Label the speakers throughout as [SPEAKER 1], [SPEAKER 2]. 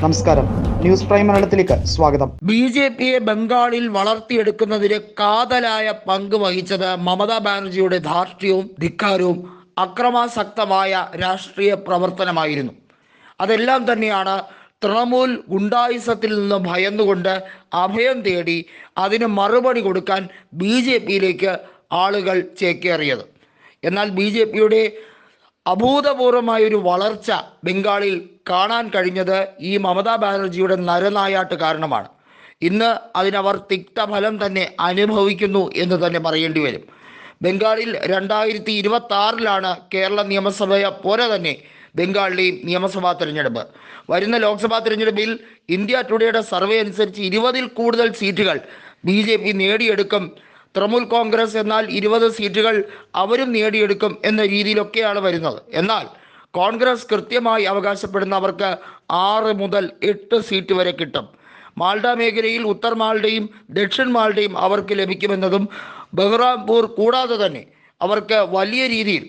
[SPEAKER 1] നമസ്കാരം. News prime മലയാളത്തിലേക്ക് സ്വാഗതം.
[SPEAKER 2] ബി ജെ പിയെ ബംഗാളിൽ വളർത്തിയെടുക്കുന്നതിന് കാതലായ പങ്ക് വഹിച്ചത് മമതാ ബാനർജിയുടെ ധാർഷ്ട്യവും ധിക്കാരവും അക്രമാസക്തമായ രാഷ്ട്രീയ പ്രവർത്തനമായിരുന്നു. അതെല്ലാം തന്നെയാണ് തൃണമൂൽ ഗുണ്ടായുസത്തിൽ നിന്ന് ഭയന്നുകൊണ്ട് അഭയം തേടി അതിന് മറുപടി കൊടുക്കാൻ ബി ജെ പിയിലേക്ക് ആളുകൾ ചേക്കേറിയത്. എന്നാൽ ബി ജെ പിയുടെ അഭൂതപൂർവമായ ഒരു വളർച്ച ബംഗാളിൽ കാണാൻ കഴിഞ്ഞത് ഈ മമതാ ബാനർജിയുടെ നരനായാട്ട് കാരണമാണ്. ഇന്ന് അതിനവർ തിക്തഫലം തന്നെ അനുഭവിക്കുന്നു എന്ന് തന്നെ പറയേണ്ടി വരും. ബംഗാളിൽ രണ്ടായിരത്തി ഇരുപത്തി ആറിലാണ് കേരള നിയമസഭയെ പോലെ തന്നെ ബംഗാളിലെയും നിയമസഭാ തിരഞ്ഞെടുപ്പ്. വരുന്ന ലോക്സഭാ തിരഞ്ഞെടുപ്പിൽ ഇന്ത്യ ടുഡേയുടെ സർവേ അനുസരിച്ച് ഇരുപതിൽ കൂടുതൽ സീറ്റുകൾ ബി ജെ പി നേടിയെടുക്കും തൃണമൂൽ കോൺഗ്രസ് എന്നാൽ ഇരുപത് സീറ്റുകൾ അവരും നേടിയെടുക്കും എന്ന രീതിയിലൊക്കെയാണ് വരുന്നത്. എന്നാൽ കോൺഗ്രസ് കൃത്യമായി അവകാശപ്പെടുന്നവർക്ക് ആറ് മുതൽ എട്ട് സീറ്റ് വരെ കിട്ടും. മാൾഡ മേഖലയിൽ ഉത്തർ മാൾഡയും ദക്ഷിൺ മാൾഡയും അവർക്ക് ലഭിക്കുമെന്നതും ബഹ്റാംപൂർ കൂടാതെ തന്നെ അവർക്ക് വലിയ രീതിയിൽ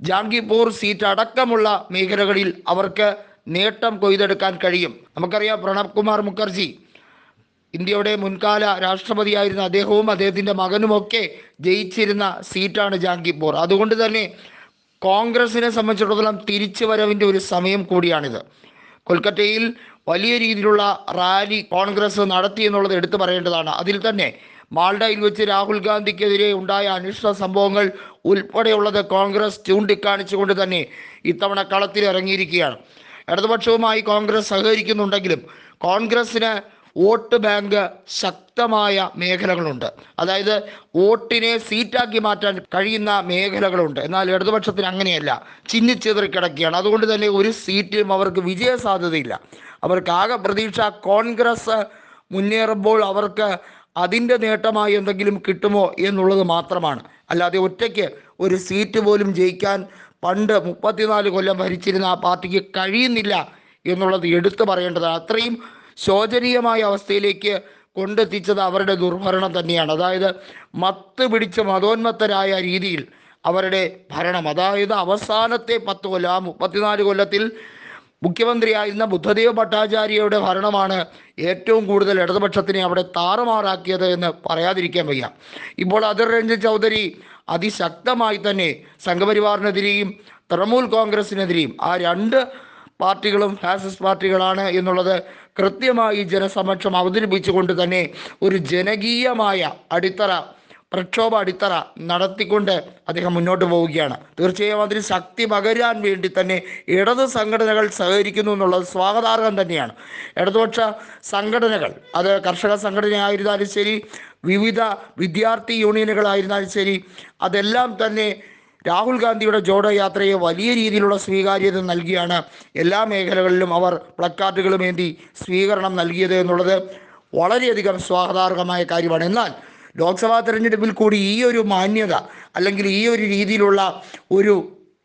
[SPEAKER 2] ജാംഗിപൂർ സീറ്റ് അടക്കമുള്ള മേഖലകളിൽ അവർക്ക് നേട്ടം കൊയ്തെടുക്കാൻ കഴിയും. നമുക്കറിയാം പ്രണബ് കുമാർ മുഖർജി ഇന്ത്യയുടെ മുൻകാല രാഷ്ട്രപതിയായിരുന്ന അദ്ദേഹവും അദ്ദേഹത്തിന്റെ മകനുമൊക്കെ ജയിച്ചിരുന്ന സീറ്റാണ് ജാങ്കിപ്പൂർ അതുകൊണ്ട് തന്നെ കോൺഗ്രസിനെ സംബന്ധിച്ചിടത്തോളം തിരിച്ചുവരവിന്റെ ഒരു സമയം കൂടിയാണിത്. കൊൽക്കത്തയിൽ വലിയ രീതിയിലുള്ള റാലി കോൺഗ്രസ് നടത്തി എന്നുള്ളത് എടുത്തു പറയേണ്ടതാണ്. അതിൽ തന്നെ മാൾഡയിൽ വെച്ച് രാഹുൽ ഗാന്ധിക്കെതിരെ ഉണ്ടായ അനിഷ്ട സംഭവങ്ങൾ ഉൾപ്പെടെയുള്ളത് കോൺഗ്രസ് ചൂണ്ടിക്കാണിച്ചുകൊണ്ട് തന്നെ ഇത്തവണ കളത്തിൽ ഇറങ്ങിയിരിക്കുകയാണ് ഇടതുപക്ഷവുമായി കോൺഗ്രസ് സഹകരിക്കുന്നുണ്ടെങ്കിലും കോൺഗ്രസ്സിന് വോട്ട് ബാങ്ക് ശക്തമായ മേഖലകളുണ്ട്. അതായത് വോട്ടിനെ സീറ്റാക്കി മാറ്റാൻ കഴിയുന്ന മേഖലകളുണ്ട്. എന്നാൽ ഇടതുപക്ഷത്തിന് അങ്ങനെയല്ല. ചിന്നിച്ചെതറി കിടക്കുകയാണ്. അതുകൊണ്ട് തന്നെ ഒരു സീറ്റിലും അവർക്ക് വിജയ സാധ്യതയില്ല അവർക്ക് ആകെ പ്രതീക്ഷ കോൺഗ്രസ് മുന്നേറുമ്പോൾ അവർക്ക് അതിന്റെ നേട്ടമായി എന്തെങ്കിലും കിട്ടുമോ എന്നുള്ളത് മാത്രമാണ്. അല്ലാതെ ഒറ്റയ്ക്ക് ഒരു സീറ്റ് പോലും ജയിക്കാൻ പണ്ട് മുപ്പത്തിനാല് കൊല്ലം ഭരിച്ചിരുന്ന ആ പാർട്ടിക്ക് കഴിയുന്നില്ല എന്നുള്ളത് എടുത്തു പറയേണ്ടതാണ്. അത്രയും ശോചനീയമായ അവസ്ഥയിലേക്ക് കൊണ്ടെത്തിച്ചത് അവരുടെ ദുർഭരണം തന്നെയാണ്. അതായത് മത്ത് പിടിച്ച മതോന്മത്തരായ രീതിയിൽ അവരുടെ ഭരണം. അതായത് അവസാനത്തെ പത്ത് കൊല്ലം മുപ്പത്തിനാല് കൊല്ലത്തിൽ മുഖ്യമന്ത്രിയായിരുന്ന ബുദ്ധദേവ് ഭട്ടാചാര്യയുടെ ഭരണമാണ് ഏറ്റവും കൂടുതൽ ഇടതുപക്ഷത്തിനെ അവിടെ താറുമാറാക്കിയത് എന്ന് പറയാതിരിക്കാൻ വയ്യ. ഇപ്പോൾ അതിർ രഞ്ജൻ ചൗധരി അതിശക്തമായി തന്നെ സംഘപരിവാറിനെതിരെയും തൃണമൂൽ കോൺഗ്രസിനെതിരെയും ആ രണ്ട് പാർട്ടികളും ഫാസിസ്റ്റ് പാർട്ടികളാണ് എന്നുള്ളത് കൃത്യമായി ജനസമക്ഷം അവതരിപ്പിച്ചുകൊണ്ട് തന്നെ ഒരു ജനകീയമായ അടിത്തറ പ്രക്ഷോഭ അടിത്തറ നടത്തിക്കൊണ്ട് അദ്ദേഹം മുന്നോട്ട് പോവുകയാണ്. തീർച്ചയായും അതിന് ശക്തി പകരാൻ വേണ്ടി തന്നെ ഇടത് സംഘടനകൾ സഹകരിക്കുന്നു എന്നുള്ളത് സ്വാഗതാർഹം തന്നെയാണ്. ഇടതുപക്ഷ സംഘടനകൾ അത് കർഷക സംഘടനയായിരുന്നാലും ശരി വിവിധ വിദ്യാർത്ഥി യൂണിയനുകളായിരുന്നാലും ശരി അതെല്ലാം തന്നെ രാഹുൽ ഗാന്ധിയുടെ ജോഡോ യാത്രയെ വലിയ രീതിയിലുള്ള സ്വീകാര്യത നൽകിയാണ് എല്ലാ മേഖലകളിലും അവർ പ്ലക്കാർഡുകളുമേന്തി സ്വീകരണം നൽകിയത് എന്നുള്ളത് വളരെയധികം സ്വാഗതാർഹമായ കാര്യമാണ്. എന്നാൽ ലോക്സഭാ തെരഞ്ഞെടുപ്പിൽ കൂടി ഈ ഒരു മാന്യത അല്ലെങ്കിൽ ഈ ഒരു രീതിയിലുള്ള ഒരു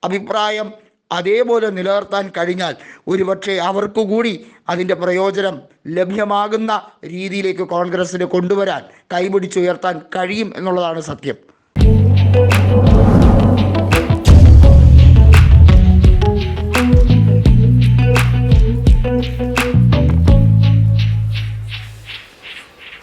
[SPEAKER 2] അഭിപ്രായം അതേപോലെ നിലനിർത്താൻ കഴിഞ്ഞാൽ ഒരുപക്ഷെ അവർക്ക് കൂടി അതിന്റെ പ്രയോജനം ലഭ്യമാകുന്ന രീതിയിലേക്ക് കോൺഗ്രസ്സിനെ കൊണ്ടുവരാൻ കൈപിടിച്ചുയർത്താൻ കഴിയും എന്നുള്ളതാണ് സത്യം.